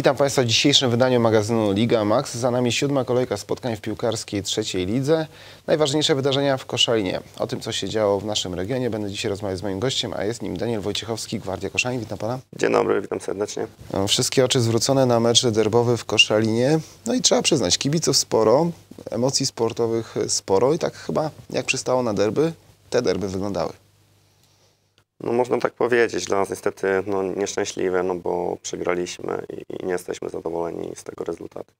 Witam Państwa w dzisiejszym wydaniu magazynu Liga Max. Za nami siódma kolejka spotkań w piłkarskiej trzeciej lidze. Najważniejsze wydarzenia w Koszalinie. O tym, co się działo w naszym regionie, będę dzisiaj rozmawiać z moim gościem, a jest nim Daniel Wojciechowski, Gwardia Koszalin. Witam Pana. Dzień dobry, witam serdecznie. Wszystkie oczy zwrócone na mecz derbowy w Koszalinie. No i trzeba przyznać, kibiców sporo, emocji sportowych sporo i tak chyba jak przystało na derby, te derby wyglądały. No można tak powiedzieć, dla nas niestety no, nieszczęśliwe, no bo przegraliśmy i, i nie jesteśmy zadowoleni z tego rezultatu.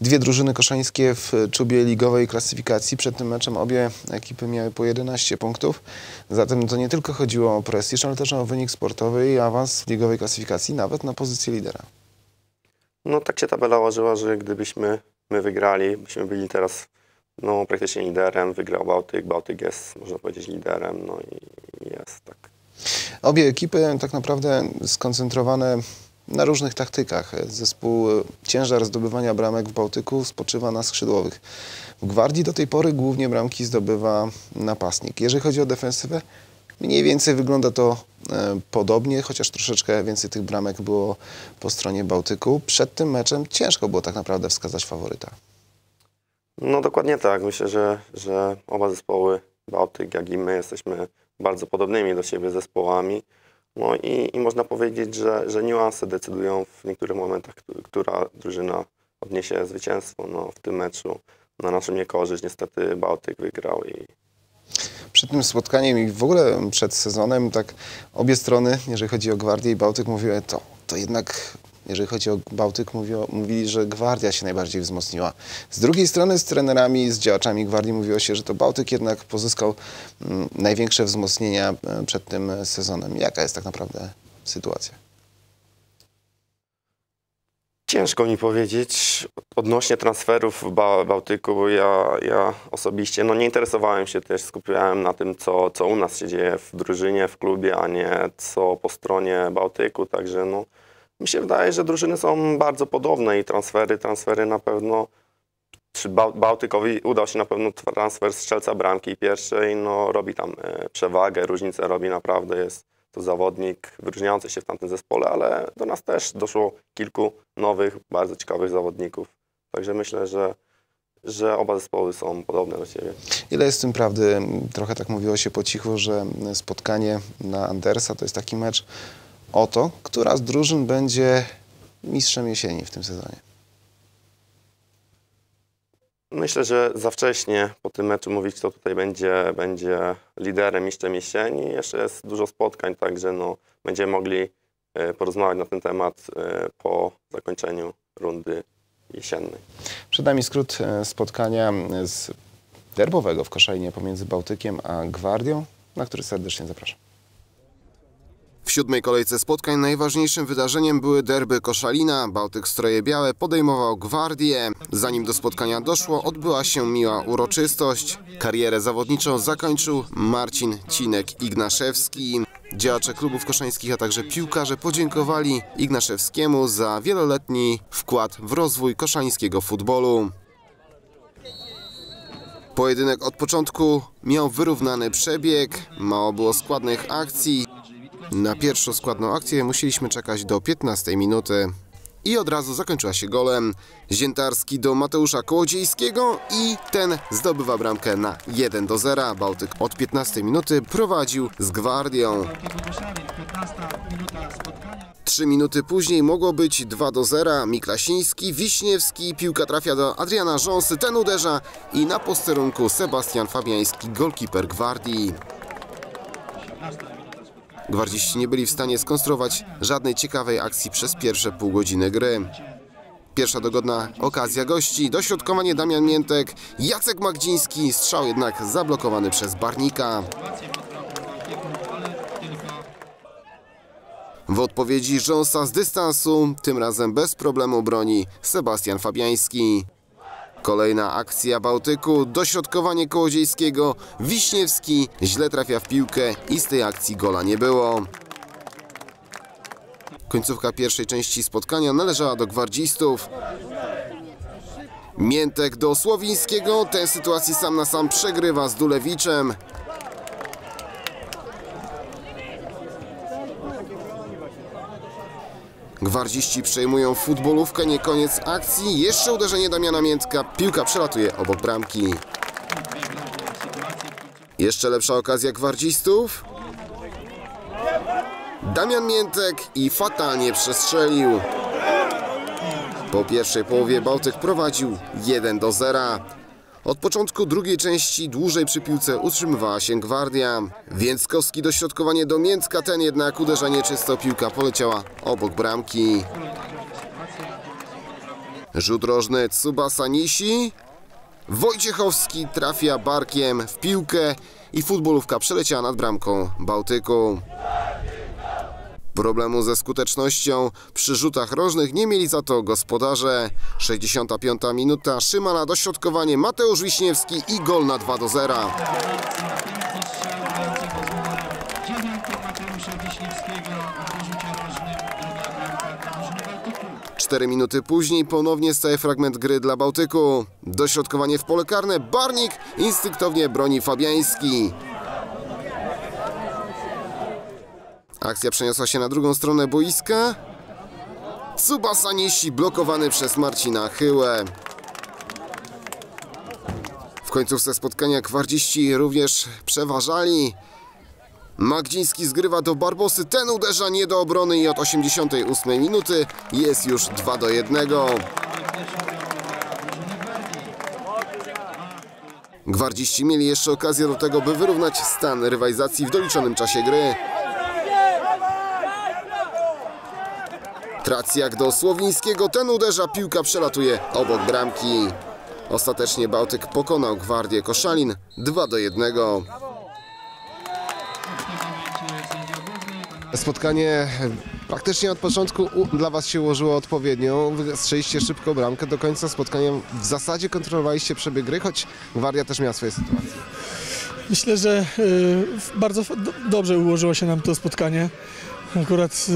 Dwie drużyny koszańskie w czubie ligowej klasyfikacji. Przed tym meczem obie ekipy miały po 11 punktów. Zatem to nie tylko chodziło o prestiż, ale też o wynik sportowy i awans w ligowej klasyfikacji, nawet na pozycję lidera. No tak się tabela ułożyła, że gdybyśmy my wygrali, byśmy byli teraz no, praktycznie liderem, wygrał Bałtyk, Bałtyk jest, można powiedzieć, liderem, no i jest tak. Obie ekipy tak naprawdę skoncentrowane na różnych taktykach. Zespół ciężar zdobywania bramek w Bałtyku spoczywa na skrzydłowych. W Gwardii do tej pory głównie bramki zdobywa napastnik. Jeżeli chodzi o defensywę, mniej więcej wygląda to e, podobnie, chociaż troszeczkę więcej tych bramek było po stronie Bałtyku. Przed tym meczem ciężko było tak naprawdę wskazać faworyta. No dokładnie tak. Myślę, że, że oba zespoły, Bałtyk jak i my, jesteśmy bardzo podobnymi do siebie zespołami. No i, i można powiedzieć, że, że niuanse decydują w niektórych momentach, któ- która drużyna odniesie zwycięstwo. No, w tym meczu na naszą niekorzyść niestety Bałtyk wygrał i Przed tym spotkaniem i w ogóle przed sezonem tak obie strony, jeżeli chodzi o Gwardię i Bałtyk, mówiły to, to jednak jeżeli chodzi o Bałtyk, mówiło, mówili, że Gwardia się najbardziej wzmocniła. Z drugiej strony z trenerami, z działaczami Gwardii mówiło się, że to Bałtyk jednak pozyskał mm, największe wzmocnienia e, przed tym sezonem. Jaka jest tak naprawdę sytuacja? Ciężko mi powiedzieć odnośnie transferów w ba Bałtyku, bo ja, ja osobiście no, nie interesowałem się też, skupiałem na tym, co, co u nas się dzieje w drużynie, w klubie, a nie co po stronie Bałtyku, także no, mi się wydaje, że drużyny są bardzo podobne i transfery, transfery na pewno, czy Bał Bałtykowi udał się na pewno transfer strzelca bramki pierwszej, no robi tam e, przewagę, różnicę robi naprawdę, jest to zawodnik wyróżniający się w tamtym zespole, ale do nas też doszło kilku nowych, bardzo ciekawych zawodników. Także myślę, że, że oba zespoły są podobne do siebie. Ile jest w tym prawdy? Trochę tak mówiło się po cichu, że spotkanie na Andersa to jest taki mecz o to, która z drużyn będzie mistrzem jesieni w tym sezonie. Myślę, że za wcześnie po tym meczu mówić, kto tutaj będzie, będzie liderem mistrzem jesieni. Jeszcze jest dużo spotkań, także no, będziemy mogli e, porozmawiać na ten temat e, po zakończeniu rundy jesiennej. Przed nami skrót e, spotkania z derbowego w Koszalinie pomiędzy Bałtykiem a Gwardią, na który serdecznie zapraszam. W siódmej kolejce spotkań najważniejszym wydarzeniem były derby Koszalina. Bałtyk Stroje Białe podejmował Gwardię. Zanim do spotkania doszło, odbyła się miła uroczystość. Karierę zawodniczą zakończył Marcin Cinek-Ignaszewski. Działacze klubów koszańskich, a także piłkarze podziękowali Ignaszewskiemu za wieloletni wkład w rozwój koszańskiego futbolu. Pojedynek od początku miał wyrównany przebieg, mało było składnych akcji. Na pierwszą składną akcję musieliśmy czekać do 15 minuty. I od razu zakończyła się golem. Ziętarski do Mateusza Kołodziejskiego i ten zdobywa bramkę na 1 do 0. Bałtyk od 15 minuty prowadził z Gwardią. 15 minuta spotkania. Trzy minuty później mogło być 2 do 0. Miklasiński, Wiśniewski, piłka trafia do Adriana Rząsy, ten uderza i na posterunku Sebastian Fabiański, golkiper Gwardii. Gwardziści nie byli w stanie skonstruować żadnej ciekawej akcji przez pierwsze pół godziny gry. Pierwsza dogodna okazja gości, dośrodkowanie Damian Miętek, Jacek Magdziński, strzał jednak zablokowany przez Barnika. W odpowiedzi Rząsa z dystansu, tym razem bez problemu broni Sebastian Fabiański. Kolejna akcja Bałtyku, dośrodkowanie Kołodziejskiego, Wiśniewski źle trafia w piłkę i z tej akcji gola nie było. Końcówka pierwszej części spotkania należała do gwardzistów. Miętek do Słowińskiego, ten sytuacji sam na sam przegrywa z Dulewiczem. Gwardziści przejmują futbolówkę, nie koniec akcji. Jeszcze uderzenie Damiana Miętka. Piłka przelatuje obok bramki. Jeszcze lepsza okazja gwardzistów. Damian Miętek i fatalnie przestrzelił. Po pierwszej połowie Bałtyk prowadził 1 do 0. Od początku drugiej części dłużej przy piłce utrzymywała się Gwardia. Więckowski dośrodkowanie do Miętka, ten jednak uderzenie czysto, piłka poleciała obok bramki. Rzut rożny Tsubasa Nishi. Wojciechowski trafia barkiem w piłkę i futbolówka przeleciała nad bramką Bałtyku. Problemu ze skutecznością przy rzutach rożnych nie mieli za to gospodarze. 65 minuta, Szymana dośrodkowanie, Mateusz Wiśniewski i gol na 2 do 0. Piękny strzał grającego z numerem 9 Mateusza Wiśniewskiego w rzucie rożnym. Druga bramka dla drużyny Bałtyku. 4 minuty później ponownie staje fragment gry dla Bałtyku. Dośrodkowanie w pole karne, Barnik instynktownie broni Fabiański. Akcja przeniosła się na drugą stronę boiska. Tsubasa Nishi blokowany przez Marcina Chyłę. W końcówce spotkania gwardziści również przeważali. Magdziński zgrywa do Barbosy, ten uderza nie do obrony i od 88 minuty jest już 2 do 1. Gwardziści mieli jeszcze okazję do tego, by wyrównać stan rywalizacji w doliczonym czasie gry. Tracjak do Słowińskiego, ten uderza, piłka przelatuje obok bramki. Ostatecznie Bałtyk pokonał Gwardię Koszalin 2 do 1. Spotkanie praktycznie od początku dla Was się ułożyło odpowiednio. Strzeliście szybko bramkę. Do końca spotkania w zasadzie kontrolowaliście przebieg gry, choć Gwardia też miała swoje sytuacje. Myślę, że y, bardzo dobrze ułożyło się nam to spotkanie. Akurat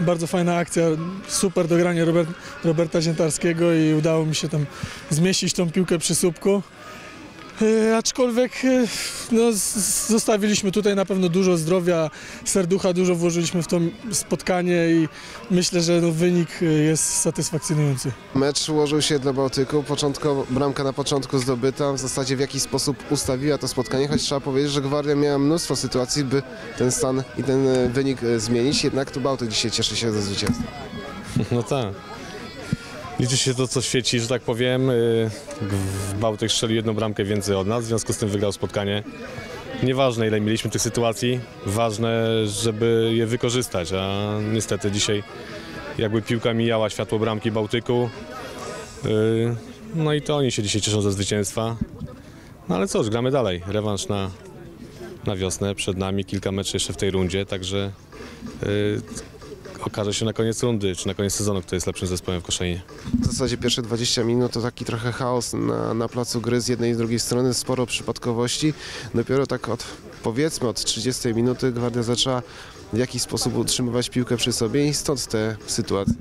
y, bardzo fajna akcja, super dogranie Robert, Roberta Ziętarskiego i udało mi się tam zmieścić tą piłkę przy słupku. Y, aczkolwiek y, no, zostawiliśmy tutaj na pewno dużo zdrowia, serducha, dużo włożyliśmy w to spotkanie i myślę, że no, wynik y, jest satysfakcjonujący. Mecz ułożył się dla Bałtyku. Początkowo, bramka na początku zdobyta. W zasadzie w jakiś sposób ustawiła to spotkanie, choć trzeba powiedzieć, że Gwardia miała mnóstwo sytuacji, by ten stan i ten e, wynik e, zmienić. Jednak tu Bałtyk dzisiaj cieszy się ze zwycięstwa. No tak. Liczy się to, co świeci, że tak powiem. Y, Bałtyk strzelił jedną bramkę więcej od nas, w związku z tym wygrał spotkanie. Nieważne, ile mieliśmy tych sytuacji, ważne, żeby je wykorzystać, a niestety dzisiaj jakby piłka mijała światło bramki Bałtyku. y, No i to oni się dzisiaj cieszą ze zwycięstwa. No ale cóż, gramy dalej. Rewanż na, na wiosnę, przed nami kilka meczów jeszcze w tej rundzie, także y, okaże się na koniec rundy, czy na koniec sezonu, kto jest lepszym zespołem w Koszalinie. W zasadzie pierwsze 20 minut to taki trochę chaos na, na placu gry z jednej i z drugiej strony, sporo przypadkowości. Dopiero tak od, powiedzmy, od 30 minuty Gwardia zaczęła w jakiś sposób utrzymywać piłkę przy sobie i stąd te sytuacje.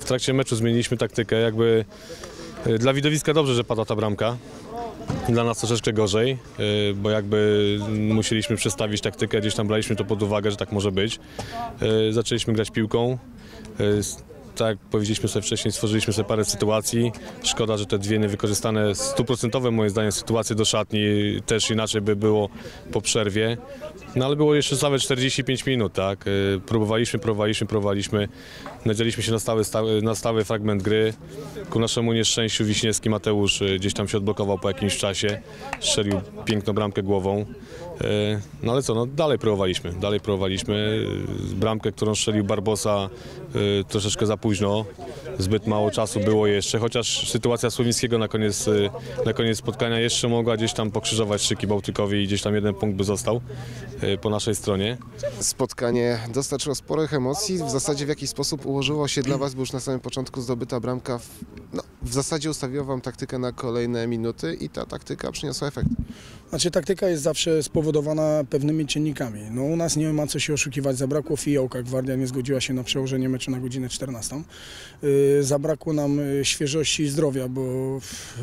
W trakcie meczu zmieniliśmy taktykę, jakby y, dla widowiska dobrze, że padła ta bramka. Dla nas troszeczkę gorzej, y, bo jakby musieliśmy przestawić taktykę, gdzieś tam braliśmy to pod uwagę, że tak może być. Y, Zaczęliśmy grać piłką. Tak jak powiedzieliśmy sobie wcześniej, stworzyliśmy sobie parę sytuacji. Szkoda, że te dwie niewykorzystane, stuprocentowe moim zdaniem sytuacje do szatni też inaczej by było po przerwie. No ale było jeszcze całe 45 minut, tak? Y, Próbowaliśmy, próbowaliśmy, próbowaliśmy. Nadzieliśmy się na stały, stały, na stały fragment gry. Ku naszemu nieszczęściu Wiśniewski Mateusz y, gdzieś tam się odblokował po jakimś czasie. Strzelił piękną bramkę głową. Y, No ale co, no dalej próbowaliśmy, dalej próbowaliśmy. Y, Bramkę, którą strzelił Barbosa y, troszeczkę za późno. Zbyt mało czasu było jeszcze, chociaż sytuacja Słowińskiego na koniec, na koniec spotkania jeszcze mogła gdzieś tam pokrzyżować szyki Bałtykowi i gdzieś tam jeden punkt by został po naszej stronie. Spotkanie dostarczyło sporych emocji. W zasadzie w jakiś sposób ułożyło się dla Was, bo już na samym początku zdobyta bramka w, no, w zasadzie ustawiła Wam taktykę na kolejne minuty i ta taktyka przyniosła efekt. Znaczy taktyka jest zawsze spowodowana pewnymi czynnikami. No u nas nie ma co się oszukiwać, zabrakło fiołka, Gwardia nie zgodziła się na przełożenie meczu na godzinę 14. Yy, zabrakło nam y, świeżości i zdrowia, bo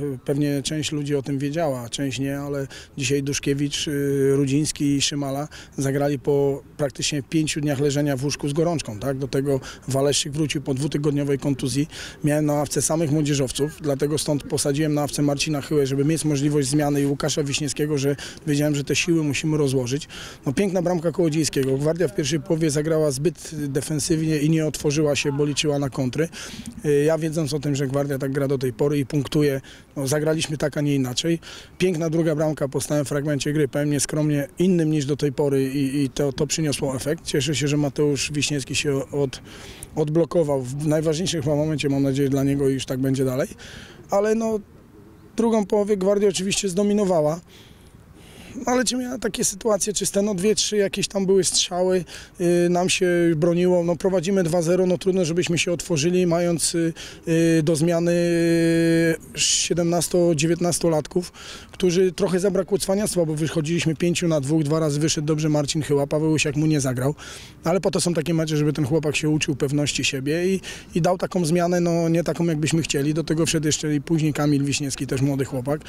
y, pewnie część ludzi o tym wiedziała, część nie, ale dzisiaj Duszkiewicz, y, Rudziński i Szymala zagrali po praktycznie pięciu dniach leżenia w łóżku z gorączką. Tak? Do tego Waleszczyk wrócił po dwutygodniowej kontuzji. Miałem na ławce samych młodzieżowców, dlatego stąd posadziłem na ławce Marcina Chyłę, żeby mieć możliwość zmiany i Łukasza Wiśniewskiego, że wiedziałem, że te siły musimy rozłożyć. No piękna bramka Kołodziejskiego. Gwardia w pierwszej połowie zagrała zbyt defensywnie i nie otworzyła się, bo liczyła na kontry. Y, Ja wiedząc o tym, że Gwardia tak gra do tej pory i punktuje, no, zagraliśmy tak, a nie inaczej. Piękna druga bramka po stałym fragmencie gry, pewnie skromnie innym niż do tej pory i, i to, to przyniosło efekt. Cieszę się, że Mateusz Wiśniewski się od, odblokował w najważniejszym chyba momencie, mam nadzieję dla niego i już tak będzie dalej. Ale no drugą połowę Gwardia oczywiście zdominowała. Ale czy miała takie sytuacje czyste, no dwie, trzy jakieś tam były strzały, yy, nam się broniło, no prowadzimy 2-0, no trudno, żebyśmy się otworzyli, mając yy, yy, do zmiany 17-19 latków, którzy trochę zabrakło cwaniactwa, bo wychodziliśmy pięciu na dwóch, dwa razy wyszedł dobrze Marcin Chyła, Paweł Łysiak mu nie zagrał, ale po to są takie mecze, żeby ten chłopak się uczył pewności siebie i, i dał taką zmianę, no nie taką jakbyśmy chcieli, do tego wszedł jeszcze i później Kamil Wiśniewski, też młody chłopak.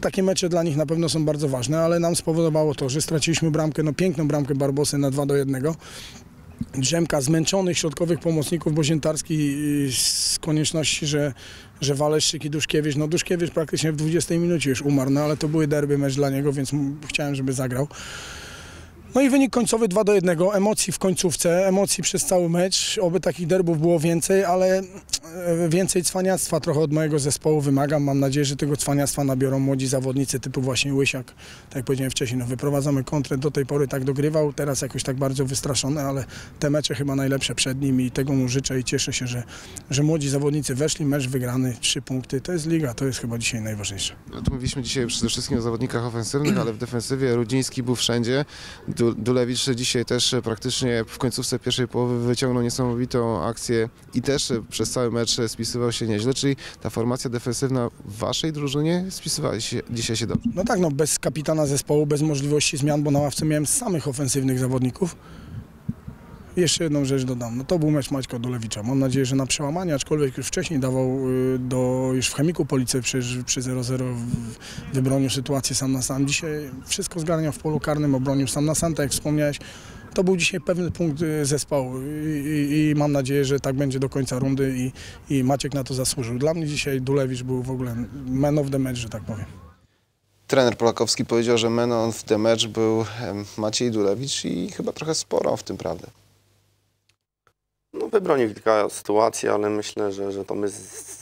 Takie mecze dla nich na pewno są bardzo ważne, ale nam spowodowało to, że straciliśmy bramkę, no piękną bramkę Barbosy na 2 do 1. Drzemka zmęczonych środkowych pomocników, bo Ziętarski y, z konieczności, że, że Waleszczyk i Duszkiewicz, no Duszkiewicz praktycznie w 20 minucie już umarł, no ale to były derby mecz dla niego, więc chciałem, żeby zagrał. No i wynik końcowy 2 do 1, emocji w końcówce, emocji przez cały mecz, oby takich derbów było więcej, ale e, więcej cwaniactwa trochę od mojego zespołu wymagam, mam nadzieję, że tego cwaniactwa nabiorą młodzi zawodnicy typu właśnie Łysiak, tak jak powiedziałem wcześniej, no wyprowadzamy kontrę, do tej pory tak dogrywał, teraz jakoś tak bardzo wystraszony, ale te mecze chyba najlepsze przed nim i tego mu życzę i cieszę się, że, że młodzi zawodnicy weszli, mecz wygrany, trzy punkty, to jest liga, to jest chyba dzisiaj najważniejsze. No to mówiliśmy dzisiaj przede wszystkim o zawodnikach ofensywnych, ale w defensywie Rudziński był wszędzie. Du- Dulewicz dzisiaj też praktycznie w końcówce pierwszej połowy wyciągnął niesamowitą akcję i też przez cały mecz spisywał się nieźle, czyli ta formacja defensywna w waszej drużynie spisywała się dzisiaj się dobrze. No tak, no bez kapitana zespołu, bez możliwości zmian, bo na ławce miałem samych ofensywnych zawodników. Jeszcze jedną rzecz dodam. No to był mecz Maćka Dolewicza. Mam nadzieję, że na przełamanie, aczkolwiek już wcześniej dawał y, do, już w Chemiku Police przy, przy 0-0 w- wybronił sytuację sam na sam. Dzisiaj wszystko zgarniał w polu karnym, obronił sam na sam, tak jak wspomniałeś. To był dzisiaj pewny punkt y, zespołu i, i, mam nadzieję, że tak będzie do końca rundy i, i Maciek na to zasłużył. Dla mnie dzisiaj Dulewicz był w ogóle man of the match, że tak powiem. Trener Polakowski powiedział, że man of the match był Maciej Dulewicz i chyba trochę sporo w tym prawdy. Wybronił kilka sytuacji, ale myślę, że, że to my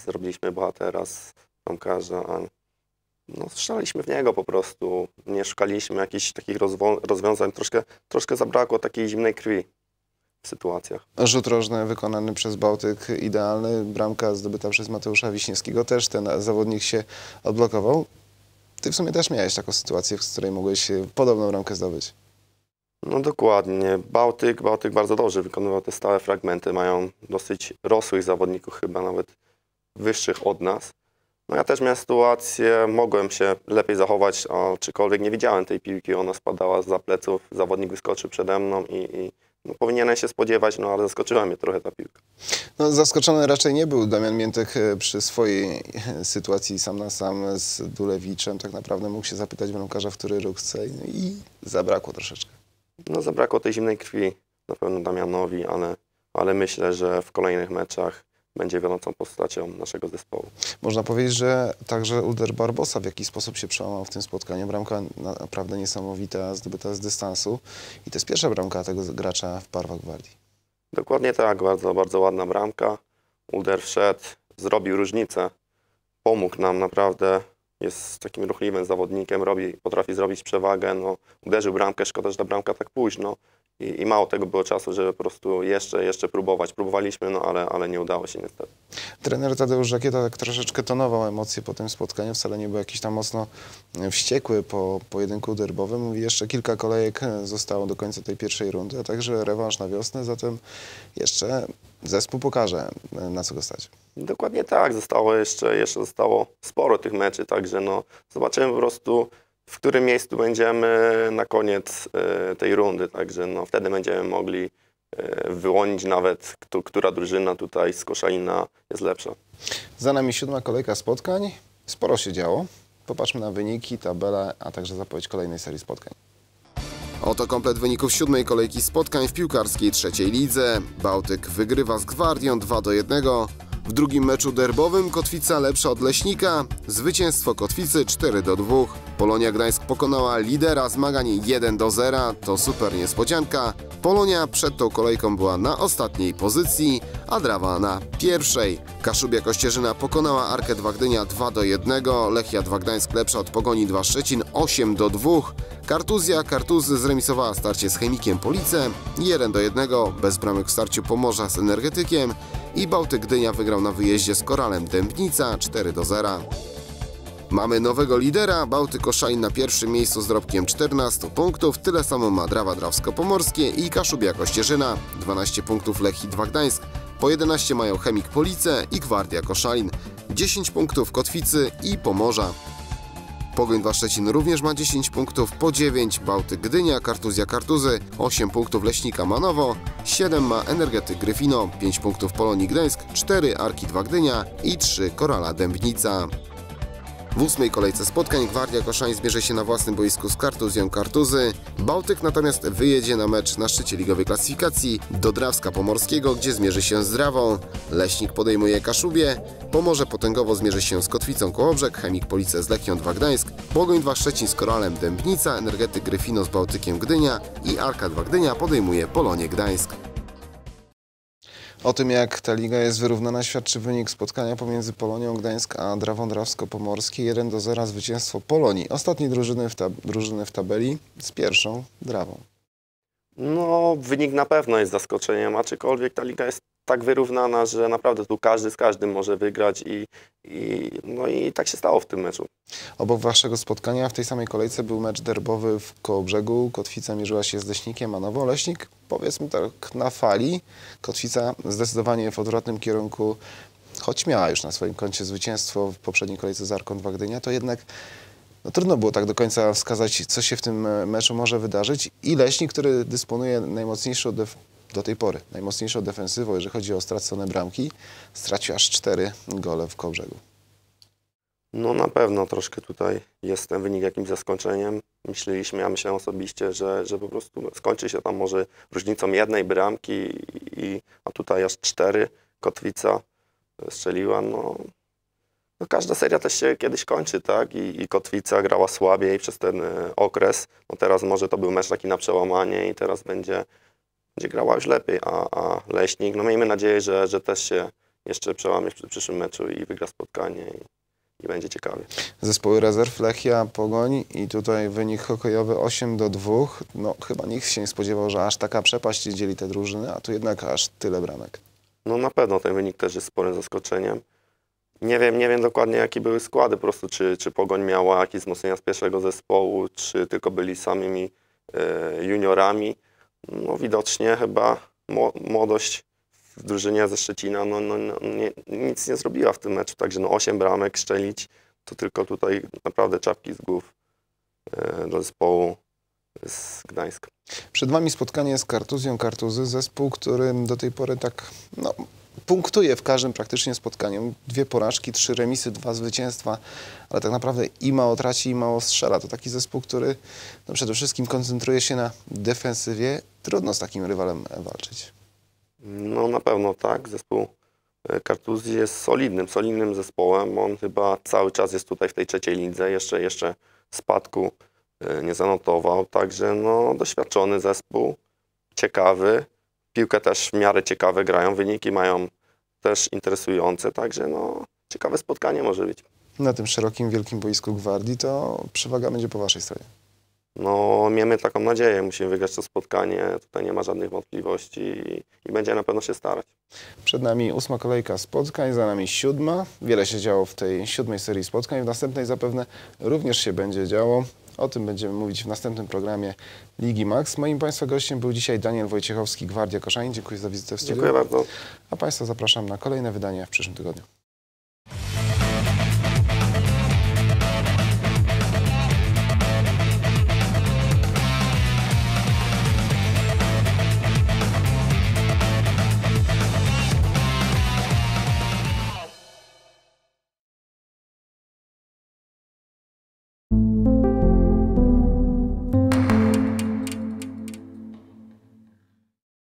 zrobiliśmy bohatera z bramkarza, a no, strzelaliśmy w niego po prostu. Nie szukaliśmy jakichś takich rozwiązań. Troszkę, troszkę zabrakło takiej zimnej krwi w sytuacjach. Rzut rożny wykonany przez Bałtyk idealny, bramka zdobyta przez Mateusza Wiśniewskiego, też ten zawodnik się odblokował. Ty w sumie też miałeś taką sytuację, z której mogłeś e, podobną bramkę zdobyć. No dokładnie. Bałtyk, Bałtyk bardzo dobrze wykonywał te stałe fragmenty. Mają dosyć rosłych zawodników, chyba nawet wyższych od nas. No ja też miałem sytuację, mogłem się lepiej zachować, a czykolwiek nie widziałem tej piłki. Ona spadała za pleców, zawodnik wyskoczył przede mną i, i no, powinienem się spodziewać, no ale zaskoczyła mnie trochę ta piłka. No, zaskoczony raczej nie był Damian Miętek przy swojej e, sytuacji sam na sam z Dulewiczem. Tak naprawdę mógł się zapytać bramkarza, w który ruch chce no i zabrakło troszeczkę. No zabrakło tej zimnej krwi na pewno Damianowi, ale, ale myślę, że w kolejnych meczach będzie wiodącą postacią naszego zespołu. Można powiedzieć, że także Ulder Barbosa w jakiś sposób się przełamał w tym spotkaniu. Bramka naprawdę niesamowita, zdobyta z dystansu. I to jest pierwsza bramka tego gracza w barwach Gwardii. Dokładnie tak, bardzo, bardzo ładna bramka. Uder wszedł, zrobił różnicę, pomógł nam naprawdę. Jest takim ruchliwym zawodnikiem, robi, potrafi zrobić przewagę. No, uderzył bramkę, szkoda, że ta bramka tak późno. I, I mało tego było czasu, żeby po prostu jeszcze, jeszcze próbować. Próbowaliśmy, no ale, ale nie udało się niestety. Trener Tadeusz Żakieta tak troszeczkę tonował emocje po tym spotkaniu. Wcale nie był jakiś tam mocno wściekły po pojedynku derbowym. Mówi, jeszcze kilka kolejek zostało do końca tej pierwszej rundy, a także rewanż na wiosnę. Zatem jeszcze zespół pokaże, na co go stać. Dokładnie tak, zostało jeszcze, jeszcze zostało sporo tych meczy, także no, zobaczymy po prostu, w którym miejscu będziemy na koniec e, tej rundy, także no, wtedy będziemy mogli e, wyłonić nawet, kto, która drużyna tutaj z Koszalina jest lepsza. Za nami siódma kolejka spotkań. Sporo się działo. Popatrzmy na wyniki, tabelę, a także zapowiedź kolejnej serii spotkań. Oto komplet wyników siódmej kolejki spotkań w piłkarskiej trzeciej lidze. Bałtyk wygrywa z Gwardią 2 do 1. W drugim meczu derbowym Kotwica lepsza od Leśnika. Zwycięstwo Kotwicy 4 do 2. Polonia Gdańsk pokonała lidera zmagań 1 do 0. To super niespodzianka. Polonia przed tą kolejką była na ostatniej pozycji, a Drawa na pierwszej. Kaszubia Kościerzyna pokonała Arkę 2 Gdynia 2 do 1. Lechia 2 Gdańsk lepsza od Pogoni 2 Szczecin 8 do 2. Kartuzja Kartuzy zremisowała starcie z Chemikiem Police 1 do 1. Bez bramek w starciu Pomorza z Energetykiem i Bałtyk Gdynia wygrał na wyjeździe z Koralem Dębnica 4 do 0. Mamy nowego lidera, Bałtyk Koszalin na pierwszym miejscu z dorobkiem 14 punktów, tyle samo ma Drawa Drawsko-Pomorskie i Kaszubia Kościerzyna, 12 punktów Lechii 2 Gdańsk, po 11 mają Chemik Police i Gwardia Koszalin, 10 punktów Kotwicy i Pomorza. Pogoń 2 Szczecin również ma 10 punktów, po 9 Bałtyk Gdynia, Kartuzja Kartuzy, 8 punktów Leśnika Manowo, 7 ma Energetyk Gryfino, 5 punktów Polonii Gdańsk, 4 Arki 2 Gdynia i 3 Korala Dębnica. W ósmej kolejce spotkań Gwardia Koszalin zmierzy się na własnym boisku z Kartuzją Kartuzy. Bałtyk natomiast wyjedzie na mecz na szczycie ligowej klasyfikacji do Drawska Pomorskiego, gdzie zmierzy się z Drawą. Leśnik podejmuje Kaszubie, Pomorze Potęgowo zmierzy się z Kotwicą Kołobrzeg, Chemik Police z Lechią 2 Gdańsk, Pogoń 2 Szczecin z Koralem Dębnica, Energetyk Gryfino z Bałtykiem Gdynia i Arka 2 Gdynia podejmuje Polonię Gdańsk. O tym, jak ta liga jest wyrównana, świadczy wynik spotkania pomiędzy Polonią Gdańsk a Drawą Drawsko-Pomorskie. 1 do 0 zwycięstwo Polonii. Ostatniej drużyny w, tab drużyny w tabeli z pierwszą Drawą. No, wynik na pewno jest zaskoczeniem, aczkolwiek ta liga jest tak wyrównana, że naprawdę tu każdy z każdym może wygrać i, i, no i tak się stało w tym meczu. Obok waszego spotkania w tej samej kolejce był mecz derbowy w Kołobrzegu. Kotwica mierzyła się z Leśnikiem, a Nowo Leśnik powiedzmy tak na fali. Kotwica zdecydowanie w odwrotnym kierunku, choć miała już na swoim koncie zwycięstwo w poprzedniej kolejce z Arką 2 Gdynia, to jednak no, trudno było tak do końca wskazać, co się w tym meczu może wydarzyć. I Leśnik, który dysponuje najmocniejszą do tej pory, najmocniejszą defensywą, jeżeli chodzi o stracone bramki, stracił aż cztery gole w Kołobrzegu. No na pewno troszkę tutaj jest ten wynik jakimś zaskoczeniem. Myśleliśmy, ja myślałem osobiście, że, że po prostu skończy się tam może różnicą jednej bramki, i, a tutaj aż cztery Kotwica strzeliła. No, no każda seria też się kiedyś kończy, tak? I, I Kotwica grała słabiej przez ten e, okres. No teraz może to był mecz taki na przełamanie i teraz będzie, będzie grała już lepiej, a, a Leśnik, no miejmy nadzieję, że, że też się jeszcze przełamie w przyszłym meczu i wygra spotkanie i, i będzie ciekawie. Zespoły rezerw Lechia, Pogoń i tutaj wynik hokejowy 8 do 2. No chyba nikt się nie spodziewał, że aż taka przepaść dzieli te drużyny, a tu jednak aż tyle bramek. No na pewno ten wynik też jest sporym zaskoczeniem. Nie wiem, nie wiem dokładnie jakie były składy, po prostu czy, czy Pogoń miała jakieś wzmocnienia z pierwszego zespołu, czy tylko byli samymi e, juniorami. No widocznie chyba mło- młodość w drużynie ze Szczecina no, no, no, nie, nic nie zrobiła w tym meczu, także no 8 bramek szczelić, to tylko tutaj naprawdę czapki z głów e, do zespołu z Gdańska. Przed Wami spotkanie z Kartuzją Kartuzy, zespół, który do tej pory tak no, punktuje w każdym praktycznie spotkaniu. Dwie porażki, trzy remisy, dwa zwycięstwa, ale tak naprawdę i mało traci, i mało strzela. To taki zespół, który no, przede wszystkim koncentruje się na defensywie. Trudno z takim rywalem walczyć. No na pewno tak. Zespół e, Kartuzji jest solidnym, solidnym zespołem. On chyba cały czas jest tutaj w tej trzeciej lidze. Jeszcze, jeszcze spadku e, nie zanotował. Także no, doświadczony zespół, ciekawy. Piłkę też w miarę ciekawe grają. Wyniki mają też interesujące. Także no, ciekawe spotkanie może być. Na tym szerokim, wielkim boisku Gwardii to przewaga będzie po Waszej stronie. No, miejmy taką nadzieję. Musimy wygrać to spotkanie. Tutaj nie ma żadnych wątpliwości i, i będzie na pewno się starać. Przed nami ósma kolejka spotkań, za nami siódma. Wiele się działo w tej siódmej serii spotkań. W następnej zapewne również się będzie działo. O tym będziemy mówić w następnym programie Ligi Max. Moim Państwa gościem był dzisiaj Daniel Wojciechowski, Gwardia Koszalin. Dziękuję za wizytę w studiu. Dziękuję bardzo. A Państwa zapraszam na kolejne wydanie w przyszłym tygodniu.